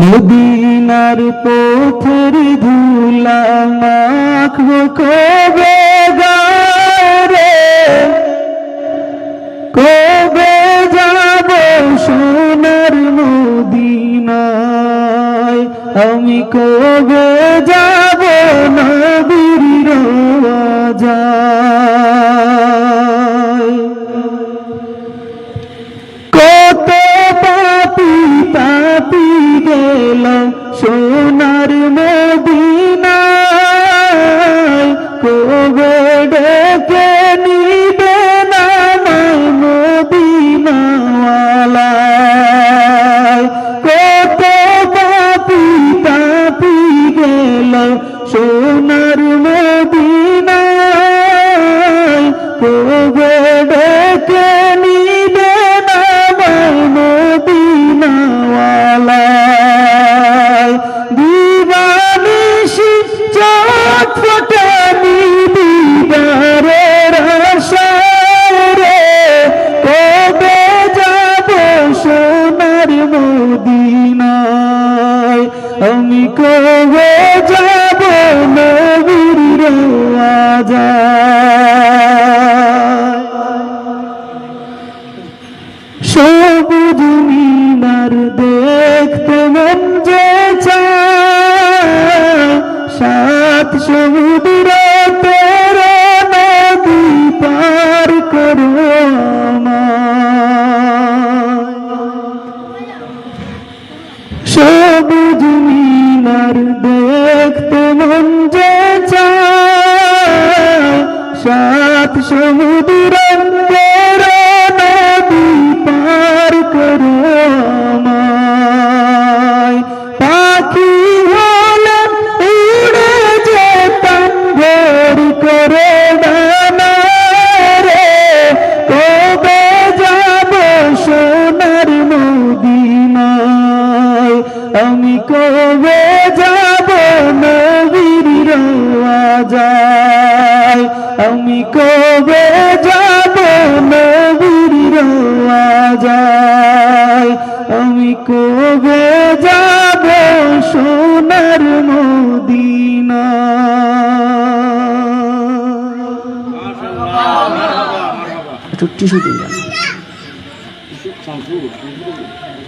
মদিনার পথের ধুলা মাখবো কবে গারে কবে যাব সোনার মদিনায়? আমি কবে যাব নবীর সোনার মদিনায় কবে ডেকে নিবে না মদিনাওয়ালায়? কত পাপি পাপি গেল সোনার মদিনায় আমি কবে যাব নবীর রাজা সবুজ মিনার দেখতে মন যে সাত সমুদ্র তের নদী পার করো আমায়। মিনার দেখতে মন যে সাত সমুদ্র পার করো পাখি হলে উড়ে যেতাম ভোর করে কবে যাব সোনার মদিনায় আমি কবে কবে যাব নবীর রাজায় আমি কবে যাব সোনার মদিনা? একটু টিস্যু দিন